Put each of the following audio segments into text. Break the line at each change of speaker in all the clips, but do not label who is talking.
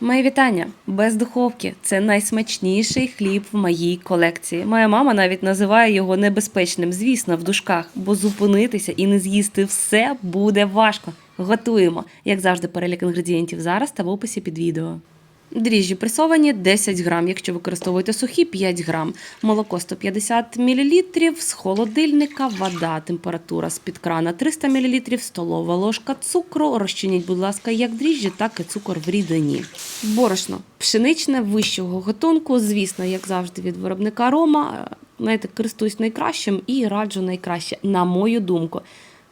Мої вітання без духовки. Це найсмачніший хліб в моїй колекції. Моя мама навіть називає його небезпечним, звісно, в дужках, бо зупинитися і не з'їсти все буде важко. Готуємо, як завжди, перелік інгредієнтів зараз та в описі під відео. Дріжджі пресовані 10 грам, якщо використовуєте сухі 5 грам. Молоко 150 мл, з холодильника, вода, температура з-під крана 300 мл, столова ложка цукру. Розчиніть, будь ласка, як дріжджі, так і цукор в рідині. Борошно пшеничне вищого готунку, звісно, як завжди, від виробника Рома. Знаєте, користуюсь найкращим і раджу найкраще, на мою думку.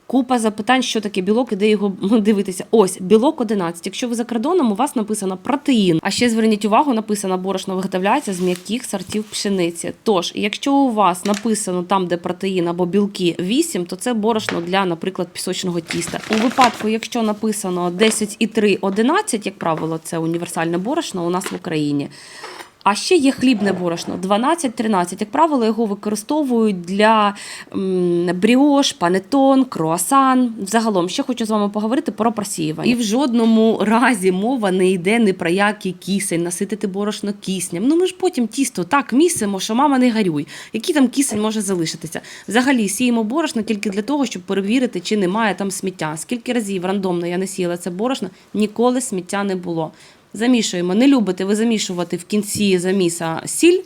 Купа запитань, що таке білок і де його дивитися. Ось білок 11. Якщо ви за кордоном, у вас написано протеїн. А ще зверніть увагу, написано борошно виготовляється з м'яких сортів пшениці. Тож, якщо у вас написано там, де протеїн або білки 8, то це борошно для, наприклад, пісочного тіста. У випадку, якщо написано 10,3, 11, як правило, це універсальне борошно у нас в Україні. А ще є хлібне борошно 12-13. Як правило, його використовують для бріош, панетон, круасан. Загалом ще хочу з вами поговорити про просіювання. І в жодному разі мова не йде ні про який кисень, наситити борошно киснем. Ну ми ж потім тісто так місимо, що мама не гарюй. Який там кисень може залишитися? Взагалі сіємо борошно тільки для того, щоб перевірити, чи немає там сміття. Скільки разів рандомно я не сіяла це борошно, ніколи сміття не було. Замішуємо. Не любите ви замішувати в кінці заміса сіль.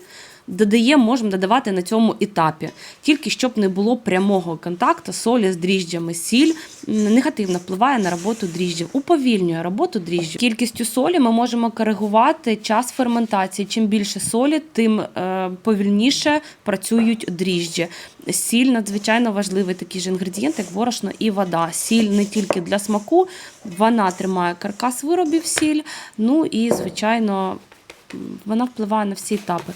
Додаємо, можемо додавати на цьому етапі, тільки щоб не було прямого контакту солі з дріжджами. Сіль негативно впливає на роботу дріжджів, уповільнює роботу дріжджів. Кількістю солі ми можемо коригувати час ферментації. Чим більше солі, тим е, повільніше працюють дріжджі. Сіль надзвичайно важливий такий же інгредієнт, як борошно і вода. Сіль не тільки для смаку, вона тримає каркас виробів сіль. Ну і звичайно, вона впливає на всі етапи.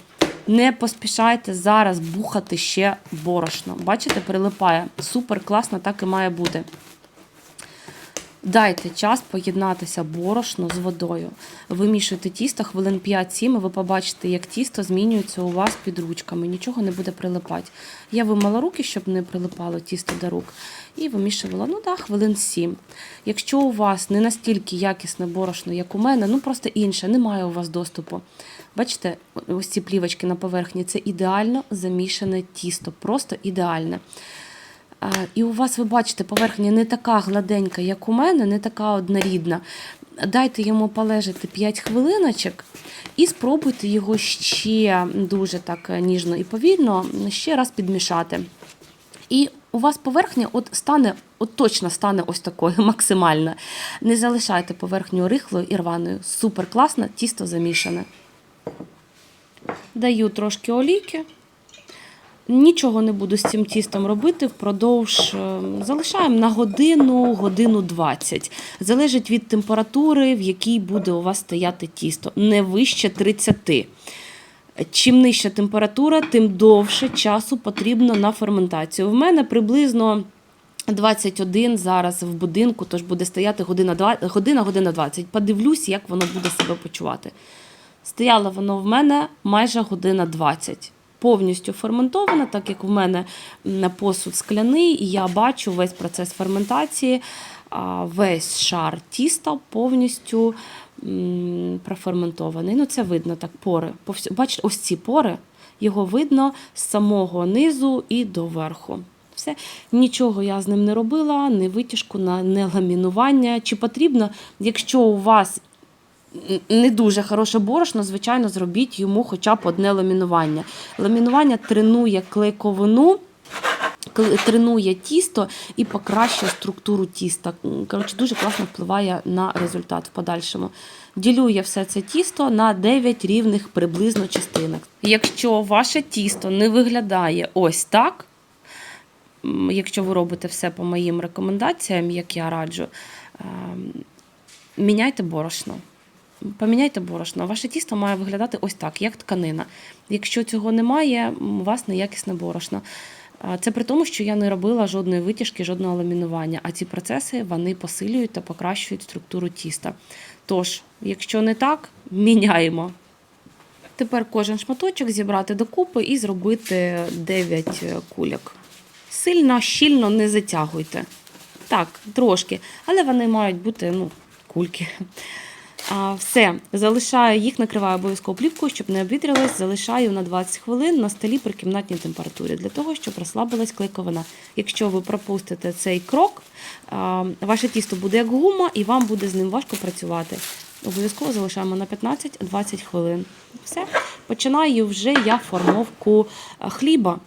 Не поспішайте зараз бухати ще борошно. Бачите, прилипає. Супер класно, так і має бути. Дайте час поєднатися борошно з водою. Вимішуйте тісто хвилин 5-7, і ви побачите, як тісто змінюється у вас під ручками. Нічого не буде прилипати. Я вимила руки, щоб не прилипало тісто до рук. І вимішувала, ну так, хвилин 7. Якщо у вас не настільки якісне борошно, як у мене, ну просто інше, немає у вас доступу. Бачите, ось ці плівочки на поверхні це ідеально замішане тісто, просто ідеальне. І у вас, ви бачите, поверхня не така гладенька, як у мене, не така однорідна. Дайте йому полежати 5 хвилиночок і спробуйте його ще дуже так ніжно і повільно ще раз підмішати. І у вас поверхня от стане, от точно стане ось такою максимально. Не залишайте поверхню рихлою і рваною. Супер класно, тісто замішане. Даю трошки олійки. Нічого не буду з цим тістом робити впродовж е, залишаємо на годину, годину 20. Залежить від температури, в якій буде у вас стояти тісто. Не вище 30. Чим нижча температура, тим довше часу потрібно на ферментацію. В мене приблизно 21 зараз в будинку, тож буде стояти година, година, година 20. Подивлюсь, як воно буде себе почувати. Стояло воно в мене майже година 20. Повністю ферментована, так як в мене посуд скляний, і я бачу весь процес ферментації, весь шар тіста повністю проферментований. Ну, це видно так, пори. Бачите, ось ці пори, його видно з самого низу і до верху. Все, нічого я з ним не робила, не витяжку, не ламінування. Чи потрібно, якщо у вас не дуже хороше борошно, звичайно, зробіть йому хоча б одне ламінування. Ламінування тренує клейковину. Тренує тісто і покращує структуру тіста. Коротше, дуже класно впливає на результат в подальшому. Ділю я все це тісто на 9 рівних приблизно частинок. Якщо ваше тісто не виглядає ось так, якщо ви робите все по моїм рекомендаціям, як я раджу, ем, міняйте борошно. Поміняйте борошно. Ваше тісто має виглядати ось так, як тканина. Якщо цього немає, у вас неякісне борошно. Це при тому, що я не робила жодної витяжки, жодного ламінування, а ці процеси вони посилюють та покращують структуру тіста. Тож, якщо не так, міняємо. Тепер кожен шматочок зібрати докупи і зробити 9 кульок. Сильно, щільно не затягуйте. Так, трошки, але вони мають бути ну, кульки. Все, залишаю їх, накриваю обов'язково плівкою, щоб не обвітрилось, залишаю на 20 хвилин на столі при кімнатній температурі, для того, щоб розслабилась клейковина. Якщо ви пропустите цей крок, ваше тісто буде як гума, і вам буде з ним важко працювати. Обов'язково залишаємо на 15-20 хвилин. Все. Починаю вже я формовку хліба.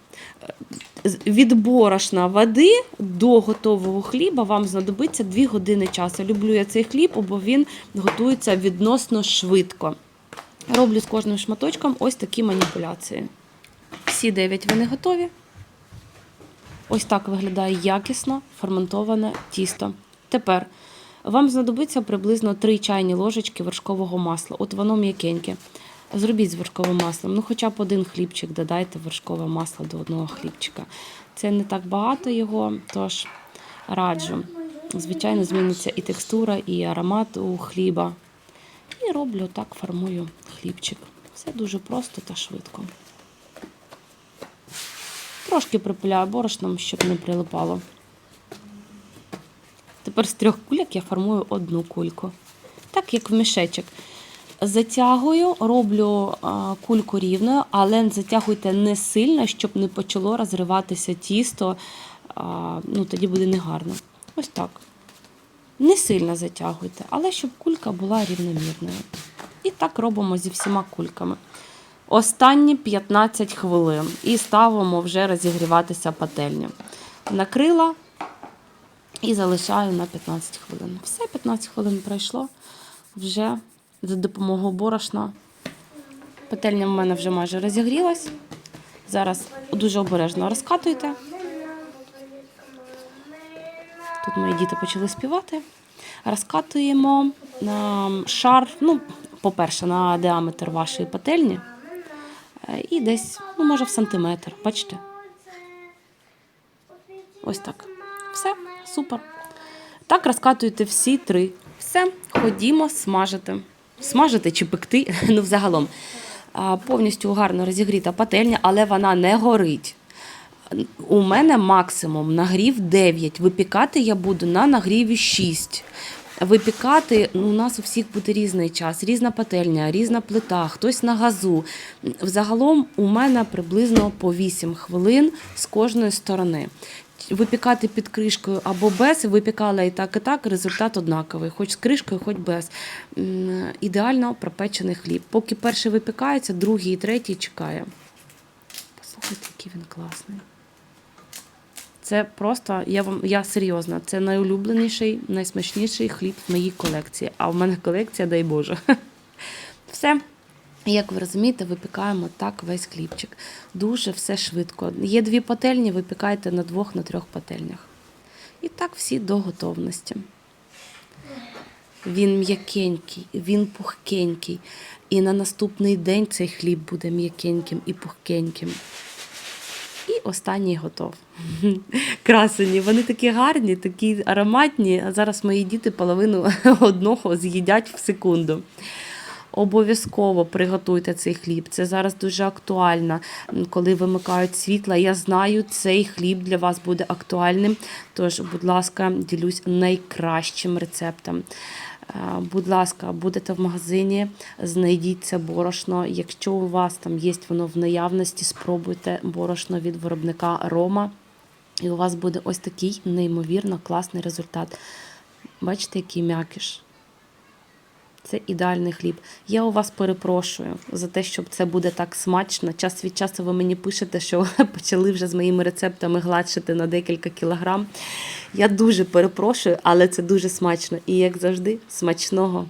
Від борошна води до готового хліба вам знадобиться 2 години часу. Люблю я цей хліб, бо він готується відносно швидко. Роблю з кожним шматочком ось такі маніпуляції. Всі 9 вони готові. Ось так виглядає якісно ферментоване тісто. Тепер вам знадобиться приблизно 3 чайні ложечки вершкового масла. От воно м'якеньке. Зробіть з вершковим маслом. Ну, хоча б один хлібчик додайте вершкове масло до одного хлібчика. Це не так багато його, тож раджу. Звичайно, зміниться і текстура, і аромат у хліба. І роблю так, формую хлібчик. Все дуже просто та швидко. Трошки припиляю борошном, щоб не прилипало. Тепер з трьох кульок я формую одну кульку. Так, як в мішечок. Затягую, роблю кульку рівною, але затягуйте не сильно, щоб не почало розриватися тісто. Ну, тоді буде негарно. Ось так. Не сильно затягуйте, але щоб кулька була рівномірною. І так робимо зі всіма кульками. Останні 15 хвилин і ставимо вже розігріватися пательню. Накрила і залишаю на 15 хвилин. Все, 15 хвилин пройшло. Вже за допомогою борошна. Пательня в мене вже майже розігрілась. Зараз дуже обережно розкатуйте. Тут мої діти почали співати. Розкатуємо на шар, ну, по-перше, на діаметр вашої пательні. Е, І десь, ну, може, в сантиметр. Бачите? Ось так. Все, супер. Так розкатуєте всі три. Все, ходімо смажити. Смажити чи пекти, ну взагалом. Повністю гарно розігріта пательня, але вона не горить. У мене максимум нагрів 9. Випікати я буду на нагріві 6. Випікати ну, у нас у всіх буде різний час, різна пательня, різна плита, хтось на газу. Взагалом у мене приблизно по 8 хвилин з кожної сторони. Випікати під кришкою або без, випікала і так, і так, результат однаковий, хоч з кришкою, хоч без. Ідеально пропечений хліб. Поки перший випікається, другий і третій чекає. Послухайте, який він класний. Це просто, я вам я серйозно, це найулюбленіший, найсмачніший хліб в моїй колекції. А в мене колекція, дай Боже. Все. Як ви розумієте, випікаємо так весь хлібчик. Дуже все швидко. Є дві пательні, випікайте на двох, на трьох пательнях. І так всі до готовності. Він м'якенький, він пухкенький. І на наступний день цей хліб буде м'якеньким і пухкеньким. І останній готов. Красені. Вони такі гарні, такі ароматні. А зараз мої діти половину одного з'їдять в секунду. Обов'язково приготуйте цей хліб. Це зараз дуже актуально, коли вимикають світла. Я знаю, цей хліб для вас буде актуальним. Тож, будь ласка, ділюсь найкращим рецептом. Е, Будь ласка, будете в магазині, знайдіть це борошно. Якщо у вас там є воно в наявності, спробуйте борошно від виробника Рома. І у вас буде ось такий неймовірно класний результат. Бачите, який м'якіш. Це ідеальний хліб. Я у вас перепрошую за те, щоб це буде так смачно. Час від часу ви мені пишете, що почали вже з моїми рецептами гладшити на декілька кілограм. Я дуже перепрошую, але це дуже смачно. І як завжди, смачного